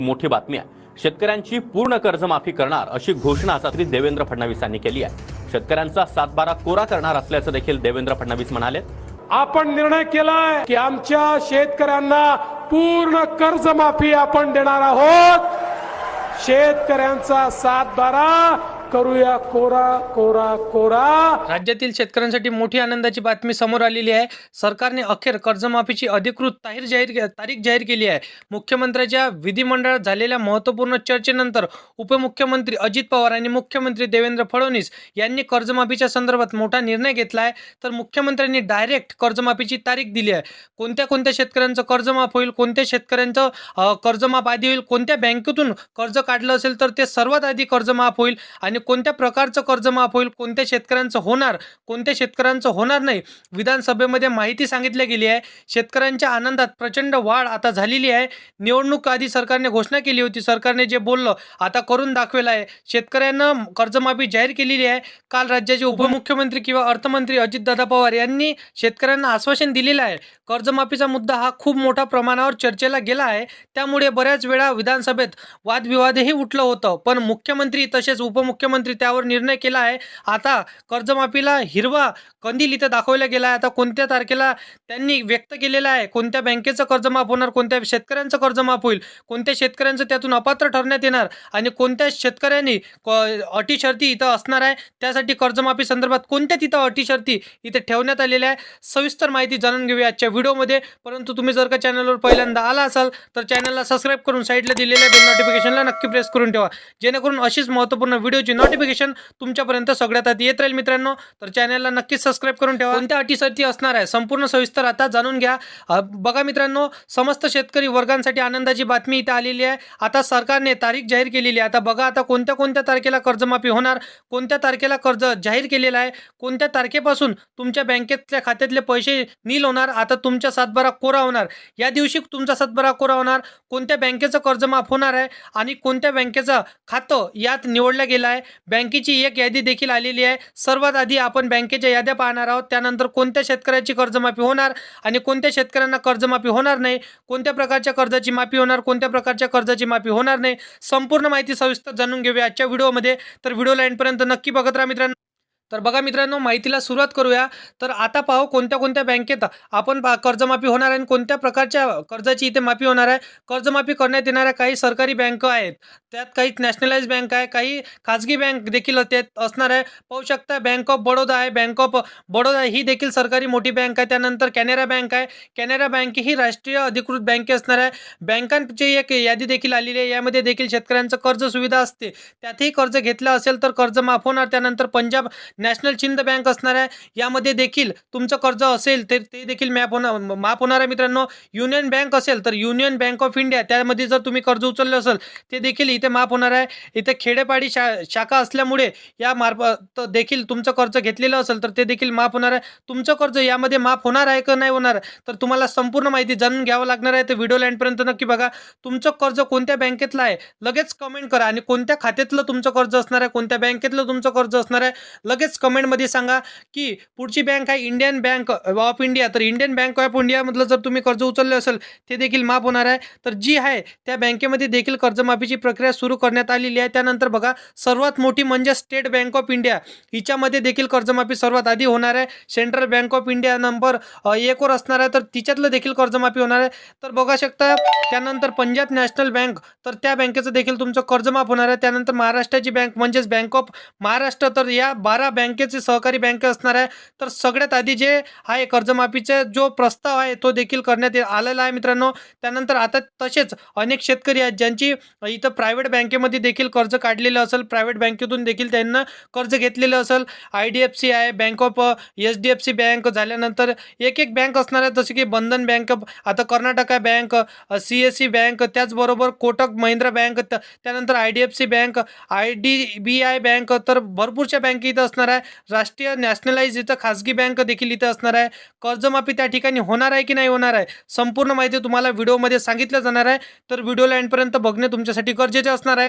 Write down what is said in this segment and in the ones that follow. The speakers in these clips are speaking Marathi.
मोठी बातमी आहे. शेतकऱ्यांची पूर्ण कर्जमाफी करणार अशी घोषणा रात्री देवेंद्र फडणवीसांनी केली आहे. शेतकऱ्यांचा सातबारा कोरा करणार असल्याचं देखील देवेंद्र फडणवीस म्हणाले आपण निर्णय केलाय की आमच्या शेतकऱ्यांना पूर्ण कर्जमाफी आपण देणार आहोत. शेतकऱ्यांचा सातबारा करूया कोरा कोरा कोरा. राज्यातील शेतकऱ्यांसाठी मोठी आनंदाची बातमी समोर आलेली आहे. सरकारने अखेर कर्जमाफीची अधिकृत तारीख जाहीर तारीख जाहीर केली आहे. मुख्यमंत्र्यांच्या विधिमंडळात झालेल्या महत्त्वपूर्ण चर्चेनंतर उपमुख्यमंत्री अजित पवार आणि मुख्यमंत्री देवेंद्र फडणवीस यांनी कर्जमाफीच्या संदर्भात मोठा निर्णय घेतला आहे. तर मुख्यमंत्र्यांनी डायरेक्ट कर्जमाफीची तारीख दिली आहे. कोणत्या कोणत्या शेतकऱ्यांचं कर्जमाफ होईल कोणत्या शेतकऱ्यांचं कर्जमाफ आधी होईल कोणत्या बँकेतून कर्ज काढलं असेल तर ते सर्वात आधी कर्जमाफ होईल आणि म्हणजे कोणत्या प्रकारचं कर्ज माफ होईल कोणत्या शेतकऱ्यांचं होणार कोणत्या शेतकऱ्यांचं होणार नाही विधानसभेमध्ये माहिती सांगितली गेली आहे. शेतकऱ्यांच्या आनंदात प्रचंड वाढ आता झालेली आहे. निवडणूक आधी सरकारने घोषणा केली होती. सरकारने जे बोललं आता करून दाखवेलं आहे. शेतकऱ्यांना कर्जमाफी जाहीर केलेली आहे. काल राज्याचे उपमुख्यमंत्री किंवा अर्थमंत्री अजितदादा पवार यांनी शेतकऱ्यांना आश्वासन दिलेलं आहे. कर्जमाफीचा मुद्दा हा खूप मोठ्या प्रमाणावर चर्चेला गेला आहे. त्यामुळे बऱ्याच वेळा विधानसभेत वादविवादही उठलं होतं. पण मुख्यमंत्री तसेच उपमुख्यमंत्री त्यावर निर्णय केला आहे. आता कर्जमाफीला हिरवा कंदील इथं दाखवला गेला आहे आता कोणत्या तारखेला त्यांनी व्यक्त केलेलं आहे? कोणत्या बँकेचं कर्ज माफ होणार? कोणत्या शेतकऱ्यांचं कर्ज माफ होईल? कोणत्या शेतकऱ्यांचं त्यातून अपात्र ठरण्यात येणार? आणि कोणत्या शेतकऱ्यांनी क- अटी शर्ती इथं असणार आहे? त्यासाठी कर्जमाफी संदर्भात कोणत्या तिथं अटी शर्ती इथे ठेवण्यात आलेल्या आहे? सविस्तर माहिती जाणून घेऊया आजच्या व्हिडिओमध्ये. परंतु तुम्ही जर का चॅनलवर पहिल्यांदा आला असाल तर चॅनलला सबस्क्राईब करून साईडला दिलेल्या बेल नोटिफिकेशनला नक्की प्रेस करून ठेवा. जेणेकरून अशीच महत्त्वपूर्ण व्हिडिओची नोटिफिकेशन तुमच्यापर्यंत सगळ्यात आधी येत राहील मित्रांनो. तर चॅनलला नक्कीच सबस्क्राईब करून ठेवा. कोणत्या अटीसाठी असणार आहे? संपूर्ण सविस्तर आता जाणून घ्या. बघा मित्रांनो समस्त शेतकरी वर्गांसाठी आनंदाची बातमी इथे आलेली आहे. आता सरकारने तारीख जाहीर केलेली आहे. आता बघा आता कोणत्या कोणत्या तारखेला कर्जमाफी होणार? कोणत्या तारखेला कर्ज जाहीर केलेलं आहे? कोणत्या तारखेपासून तुमच्या बँकेतल्या खात्यातले पैसे नील होणार? आता तुमच्या सातबारा कोरा होणार. या दिवशी तुमचा सातबारा कोरा होणार. कोणत्या बँकेचं कर्जमाफ होणार आहे? आणि कोणत्या बँकेचं खातं यात निवडलं गेलं आहे? बँकेची एक यादी देखील आलेली आहे. सर्वात आधी आपण बँकेच्या याद्या पाहणार आहोत. त्यानंतर कोणत्या शेतकऱ्याची कर्जमाफी होणार आणि कोणत्या शेतकऱ्यांना कर्जमाफी होणार नाही? कोणत्या प्रकारच्या कर्जाची माफी होणार? कोणत्या प्रकारच्या कर्जाची माफी होणार नाही? संपूर्ण माहिती सविस्तर जाणून घेऊया आजच्या व्हिडिओमध्ये. तर व्हिडिओला एंडपर्यंत नक्की बघत राहा मित्रांनो. तर बघा मित्रांनो माहितीला सुरुवात करूया. तर आता पाहू कोणत्या कोणत्या बँकेत आपण पा- कर्जमाफी होणार आहे आणि कोणत्या प्रकारच्या कर्जाची इथे माफी होणार आहे. कर्जमाफी करण्यात येणाऱ्या काही सरकारी बँक आहेत. त्यात काही नॅशनलाइज बँक आहे काही खाजगी बँक देखील त्यात असणार आहे. पाहू शकता बँक ऑफ बडोदा आहे बँक ऑफ बडोदा ही देखील सरकारी मोठी बँक आहे. त्यानंतर कॅनेरा बँक आहे. कॅनेरा बँक ही राष्ट्रीय अधिकृत बँके असणार आहे. बँकांची एक यादी देखील आलेली आहे. यामध्ये देखील शेतकऱ्यांचं कर्ज सुविधा असते. त्यातही कर्ज घेतलं असेल तर कर्ज माफ होणार. त्यानंतर पंजाब नॅशनल चिंद बँक असणार आहे. यामध्ये देखील तुमचं कर्ज असेल तर ते देखील मॅप होणार माफ होणार आहे मित्रांनो. युनियन बँक असेल तर युनियन बँक ऑफ इंडिया त्यामध्ये जर तुम्ही कर्ज उचललं असेल ते देखील इथे माफ होणार आहे. इथे खेडेपाडी शा शाखा असल्यामुळे या मार्फत देखील तुमचं कर्ज घेतलेलं असेल तर ते देखील माफ होणार आहे. तुमचं कर्ज यामध्ये माफ होणार आहे का नाही होणार तर तुम्हाला संपूर्ण माहिती जाणून घ्यावं लागणार आहे. तर व्हिडिओ लँडपर्यंत नक्की बघा. तुमचं कर्ज कोणत्या बँकेतलं आहे लगेच कमेंट करा. आणि कोणत्या खात्यातलं तुमचं कर्ज असणार आहे कोणत्या बँकेतलं तुमचं कर्ज असणार आहे लगेच कमेंटमध्ये सांगा की पुढची बँक आहे इंडियन बँक ऑफ इंडिया. तर इंडियन बँक ऑफ इंडियामधलं जर तुम्ही कर्ज उचललं असेल ते देखील माफ होणार आहे. तर जी आहे त्या बँकेमध्ये देखील कर्जमाफीची प्रक्रिया सुरू करण्यात आलेली आहे. त्यानंतर बघा सर्वात मोठी म्हणजे स्टेट बँक ऑफ इंडिया. हिच्यामध्ये देखील कर्जमाफी सर्वात आधी होणार आहे. Central bank of India number एकवर असणार आहे. तर तिच्यातलं देखील कर्जमाफी होणार आहे. तर बघा शकता त्यानंतर पंजाब नॅशनल बँक तर त्या बँकेचं देखील तुमचं कर्ज माफ होणार आहे. त्यानंतर महाराष्ट्राची बँक म्हणजेच बँक ऑफ महाराष्ट्र. तर या बारा बँकेचे सहकारी बँक असणार आहे तर सगळ्यात आधी जे आहे कर्जमाफीचा जो प्रस्ताव आहे तो देखील करण्यात आलेला आहे मित्रांनो. त्यानंतर आता तसेच अनेक शेतकरी आहेत ज्यांची इथं प्रायव्हेट बँकेमध्ये देखील कर्ज काढलेलं असेल प्रायव्हेट बँकेतून देखील त्यांना कर्ज घेतलेलं असेल. आय डी एफ सी आहे bank of H D F C bank झाल्यानंतर एक एक बँक असणार आहे जसे की बंधन बँक आता Karnataka bank C S C bank त्याचबरोबर कोटक महिंद्रा बँक त्यानंतर I D F C bank I D B I bank तर भरपूरशा बँक इथं असणार आहे. राष्ट्रीय नॅशनलाइज इथं खाजगी बँक देखील इथं असणार आहे. कर्जमाफी त्या ठिकाणी होणार आहे की नाही होणार आहे? संपूर्ण माहिती तुम्हाला व्हिडिओमध्ये सांगितलं जाणार आहे. तर व्हिडिओला एंडपर्यंत बघणे तुमच्यासाठी गरजेचे असणार आहे.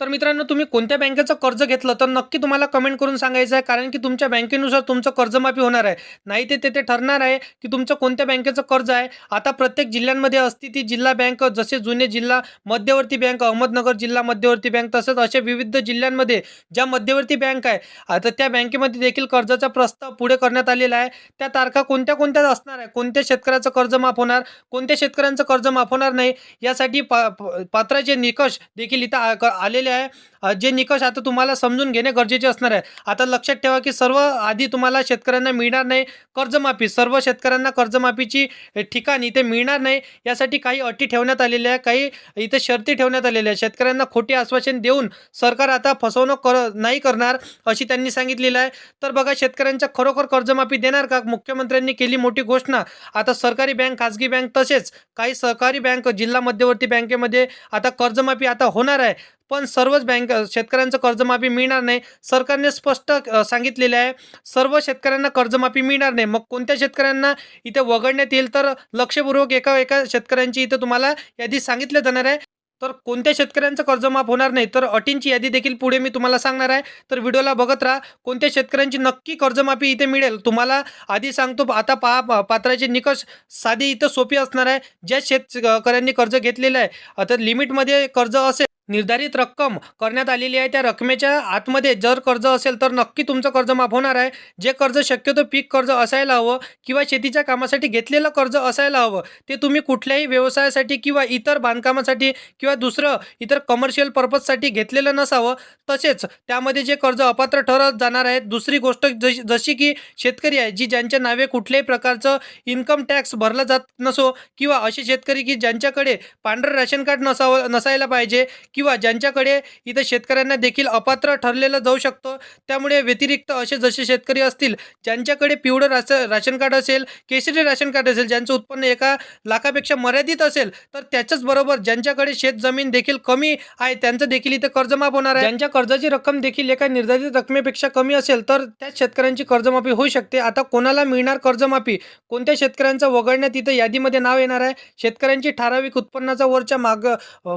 तर मित्रांनो तुम्ही कोणत्या बँकेचं कर्ज घेतलं तर नक्की तुम्हाला कमेंट करून सांगायचं आहे कारण की तुमच्या बँकेनुसार तुमचं कर्जमाफी होणार आहे. नाही ते तेथे ठरणार आहे की तुमचं कोणत्या बँकेचं कर्ज आहे. आता प्रत्येक जिल्ह्यांमध्ये असती ती जिल्हा बँक जसे जुने जिल्हा मध्यवर्ती बँक अहमदनगर जिल्हा मध्यवर्ती बँक तसंच असे विविध जिल्ह्यांमध्ये ज्या मध्यवर्ती बँक आहे. आता त्या बँकेमध्ये देखील कर्जाचा प्रस्ताव पुढे करण्यात आलेला आहे. त्या तारखा कोणत्या कोणत्या असणार आहे? कोणत्या शेतकऱ्याचं कर्ज माफ होणार? कोणत्या शेतकऱ्यांचं कर्ज माफ होणार नाही? यासाठी पा प- पात्राचे निकष देखील इथं आ- क- आलेले आहे अ, जे निकष आता तुम्हाला समजून घेणे गरजेचे असणार आहे. आता लक्षात ठेवा की सर्व आधी तुम्हाला शेतकऱ्यांना मिळणार नाही कर्जमाफी. सर्व शेतकऱ्यांना कर्जमाफीची ठिकाण इथे मिळणार नाही यासाठी काही अटी ठेवण्यात आलेल्या आहे काही इथे शर्ती ठेवण्यात आलेल्या आहे शेतकऱ्यांना खोटी आश्वासन देऊन सरकार आता फसवणूक कर नाही करणार अशी त्यांनी सांगितलेलं आहे. तर बघा शेतकऱ्यांच्या खरोखर कर्जमाफी देणार का? मुख्यमंत्र्यांनी केली मोठी घोषणा. आता सरकारी बँक खाजगी बँक तसेच काही सहकारी बँक जिल्हा मध्यवर्ती बँकेमध्ये आता कर्जमाफी आता होणार आहे. पण सर्वच बँक शेतकऱ्यांचं कर्जमाफी मिळणार नाही. सरकारने स्पष्ट सांगितलेलं सांगितलेले आहे सर्व शेतकऱ्यांना कर्जमाफी मिळणार नाही. मग कोणत्या शेतकऱ्यांना इथे वगळण्यात येईल? तर लक्षपूर्वक एका एका शेतकऱ्यांची इथं तुम्हाला यादी सांगितलं जाणार आहे. तर कोणत्या शेतकऱ्यांचं कर्जमाफ होणार नाही? तर अटींची यादी देखील पुढे मी तुम्हाला सांगणार आहे. तर व्हिडिओला बघत राहा कोणत्या शेतकऱ्यांची नक्की कर्जमाफी इथे मिळेल? तुम्हाला आधी सांगतो आता पहा पा- पात्राचे निकष साधी इथं सोपी असणार आहे. ज्या शेतकऱ्यांनी कर्ज घेतलेलं आहे आता लिमिटमध्ये कर्ज असेल निर्धारित रक्कम करण्यात आलेली आहे. त्या रकमेच्या आतमध्ये जर कर्ज असेल तर नक्की तुमचं कर्ज माफ होणार आहे. जे कर्ज शक्यतो पीक कर्ज असायला हवं किंवा शेतीच्या कामासाठी घेतलेलं कर्ज असायला हवं ते तुम्ही कुठल्याही व्यवसायासाठी किंवा इतर बांधकामासाठी किंवा दुसरं इतर कमर्शियल पर्पजसाठी घेतलेलं नसावं. तसेच त्यामध्ये जे कर्ज अपात्र ठरत जाणार आहेत दुसरी गोष्ट जशी जशी की शेतकरी आहे जी ज्यांच्या नावे कुठल्याही प्रकारचं इन्कम टॅक्स भरला जात नसो किंवा असे शेतकरी की ज्यांच्याकडे पांढरं राशन कार्ड नसावं नसायला पाहिजे किंवा ज्यांच्याकडे इथं शेतकऱ्यांना देखील अपात्र ठरलेलं जाऊ शकतं त्यामुळे व्यतिरिक्त असे जसे शेतकरी असतील ज्यांच्याकडे पिवळं रास राशन कार्ड असेल केशरी राशन कार्ड असेल ज्यांचं उत्पन्न एका लाखापेक्षा मर्यादित असेल तर त्याच्याच बरोबर ज्यांच्याकडे शेत जमीन देखील कमी आहे त्यांचं देखील इथं कर्जमाफ होणार आहे. ज्यांच्या कर्जाची रक्कम देखील एका निर्धारित रकमेपेक्षा कमी असेल तर त्या शेतकऱ्यांची कर्जमाफी होऊ शकते. आता कोणाला मिळणार कर्जमाफी? कोणत्या शेतकऱ्यांचं वगळण्यात इथं यादीमध्ये नाव येणार आहे? शेतकऱ्यांची ठराविक उत्पन्नाचा वरच्या माग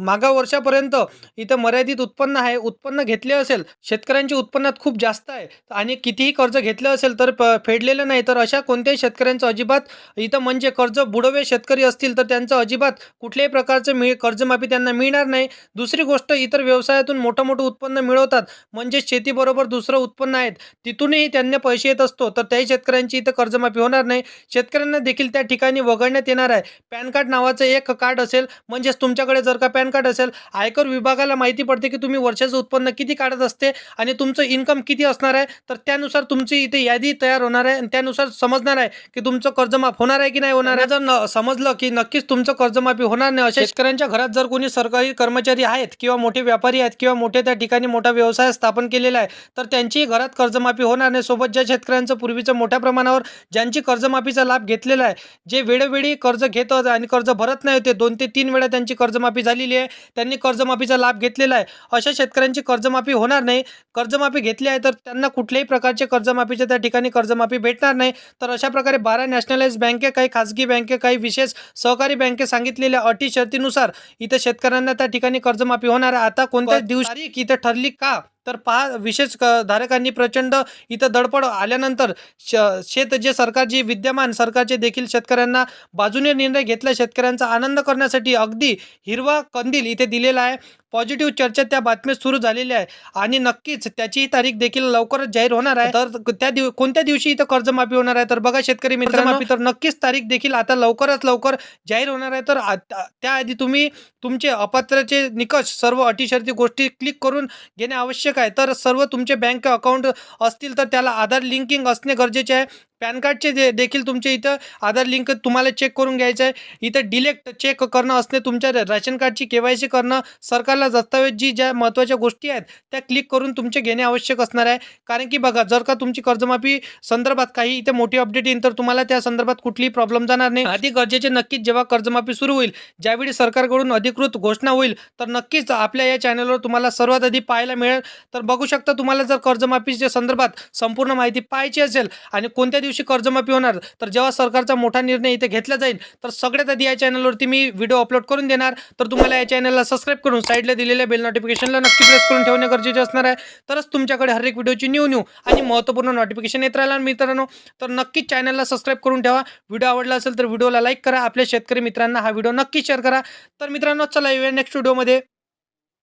मागा वर्षापर्यंत इथं मर्यादित उत्पन्न आहे उत्पन्न घेतले असेल शेतकऱ्यांच्या उत्पन्नात खूप जास्त आहे आणि कितीही कर्ज घेतलं असेल तर प- फेडलेलं नाही तर अशा कोणत्याही शेतकऱ्यांचं अजिबात इथं म्हणजे कर्ज बुडवे शेतकरी असतील तर त्यांचं अजिबात कुठल्याही प्रकारचं मिळ कर्जमाफी त्यांना मिळणार नाही. दुसरी गोष्ट इतर व्यवसायातून मोठं मोठं उत्पन्न मिळवतात म्हणजे शेतीबरोबर दुसरं उत्पन्न आहेत. तिथूनही त्यांना पैसे येत असतो तर त्याही शेतकऱ्यांची इथं कर्जमाफी होणार नाही. शेतकऱ्यांना देखील त्या ठिकाणी वगळण्यात येणार आहे. पॅन कार्ड नावाचं एक कार्ड असेल म्हणजेच तुमच्याकडे जर का पॅन कार्ड असेल आयकर विभागाला माहिती पडते की तुम्ही वर्षाचं उत्पन्न किती काढत असते आणि तुमचं इन्कम किती असणार आहे तर त्यानुसार तुमची इथे यादी तयार होणार आहे आणि त्यानुसार समजणार आहे की तुमचं कर्जमाफ होणार आहे की नाही होणार आहे. जर न- समजलं की नक्कीच तुमचं कर्जमाफी होणार नाही अशा शेतकऱ्यांच्या घरात जर कोणी सरकारी कर्मचारी आहेत किंवा मोठे व्यापारी आहेत किंवा मोठे त्या ठिकाणी मोठा व्यवसाय स्थापन केलेला आहे तर त्यांचीही घरात कर्जमाफी होणार नाही. सोबत ज्या शेतकऱ्यांचं पूर्वीचं मोठ्या प्रमाणावर ज्यांची कर्जमाफीचा लाभ घेतलेला आहे जे वेळोवेळी कर्ज घेत आणि कर्ज भरत नाही होते दोन ते तीन वेळा त्यांची कर्जमाफी झालेली आहे. त्यांनी कर्जमाफी कर्जमाफीचा लाभ घेतलेला आहे. अशा शेतकऱ्यांची कर्जमाफी होणार नाही. कर्जमाफी घेतली आहे तर त्यांना कुठल्याही प्रकारचे कर्जमाफीच्या त्या ठिकाणी कर्जमाफी भेटणार नाही. तर अशा प्रकारे बारा नॅशनलाइज बँके काही खाजगी बँके काही विशेष सहकारी बँके सांगितलेल्या अटी शर्तीनुसार इथे शेतकऱ्यांना त्या ठिकाणी कर्जमाफी होणार आहे. आता कोणत्या दिवशी इथे ठरली का? तर पहा विशेष धारकांनी प्रचंड इथं दडपड आल्यानंतर श शेत जे सरकार जे विद्यमान सरकारचे देखील शेतकऱ्यांना बाजूने निर्णय घेतला शेतकऱ्यांचा आनंद करण्यासाठी अगदी हिरवा कंदील इथे दिलेला आहे. पॉझिटिव्ह चर्चा त्या बातमीत सुरू झालेली आहे. आणि नक्कीच त्याची तारीख देखील लवकरच जाहीर होणार आहे. तर त्या दिव कोणत्या दिवशी इथं कर्जमाफी होणार आहे? तर बघा शेतकरी मित्रांनो तर नक्कीच तारीख देखील आता लवकरात लवकर जाहीर होणार आहे. तर त्याआधी तुम्ही तुमचे अपात्रचे निकष सर्व अटी शर्ती गोष्टी क्लिक करून घेणे आवश्यक आहे. तर सर्व तुमचे बँक अकाउंट असतील तर त्याला आधार लिंकिंग असणे गरजेचे आहे. पॅन कार्डचे जे देखील तुमचे इथं आधार लिंक तुम्हाला चेक करून घ्यायचं आहे इथं डिलेक्ट चेक करणं असणे तुमच्या राशन कार्डची के वाय सी करणं सरकारला दस्तावेज जी ज्या महत्त्वाच्या गोष्टी आहेत त्या क्लिक करून तुमचे घेणे आवश्यक असणार आहे. कारण की बघा जर का तुमची कर्जमाफी संदर्भात काही इथे मोठी अपडेट येईल तर तुम्हाला त्या संदर्भात कुठलीही प्रॉब्लेम जाणार नाही. आधी गरजेचे नक्कीच जेव्हा कर्जमाफी सुरू होईल ज्यावेळी सरकारकडून अधिकृत घोषणा होईल तर नक्कीच आपल्या या चॅनलवर तुम्हाला सर्वात आधी पाहायला मिळेल. तर बघू शकता तुम्हाला जर कर्जमाफीच्या संदर्भात संपूर्ण माहिती पाहायची असेल आणि कोणत्या दिवशी दिवशी कर्जमाफी होणार. तर जेव्हा सरकारचा मोठा निर्णय इथे घेतला जाईल तर सगळ्यात आधी या चॅनलवरती मी व्हिडिओ अपलोड करून देणार. तर तुम्हाला या चॅनलला सबस्क्राईब करून साईडला दिलेल्या बेल नोटिफिकेशनला नक्की प्रेस करून ठेवणे गरजेचे असणार आहे. तरच तुमच्याकडे हर एक व्हिडिओची न्यू न्यू आणि महत्त्वपूर्ण नोटिफिकेशन येत राहिला मित्रांनो तर नक्कीच चॅनलला सबस्क्राईब करून ठेवा. व्हिडिओ आवडला असेल तर व्हिडिओला लाईक करा. आपल्या शेतकरी मित्रांना हा व्हिडिओ नक्की शेअर करा. तर मित्रांनो चला येऊया नेक्स्ट व्हिडिओमध्ये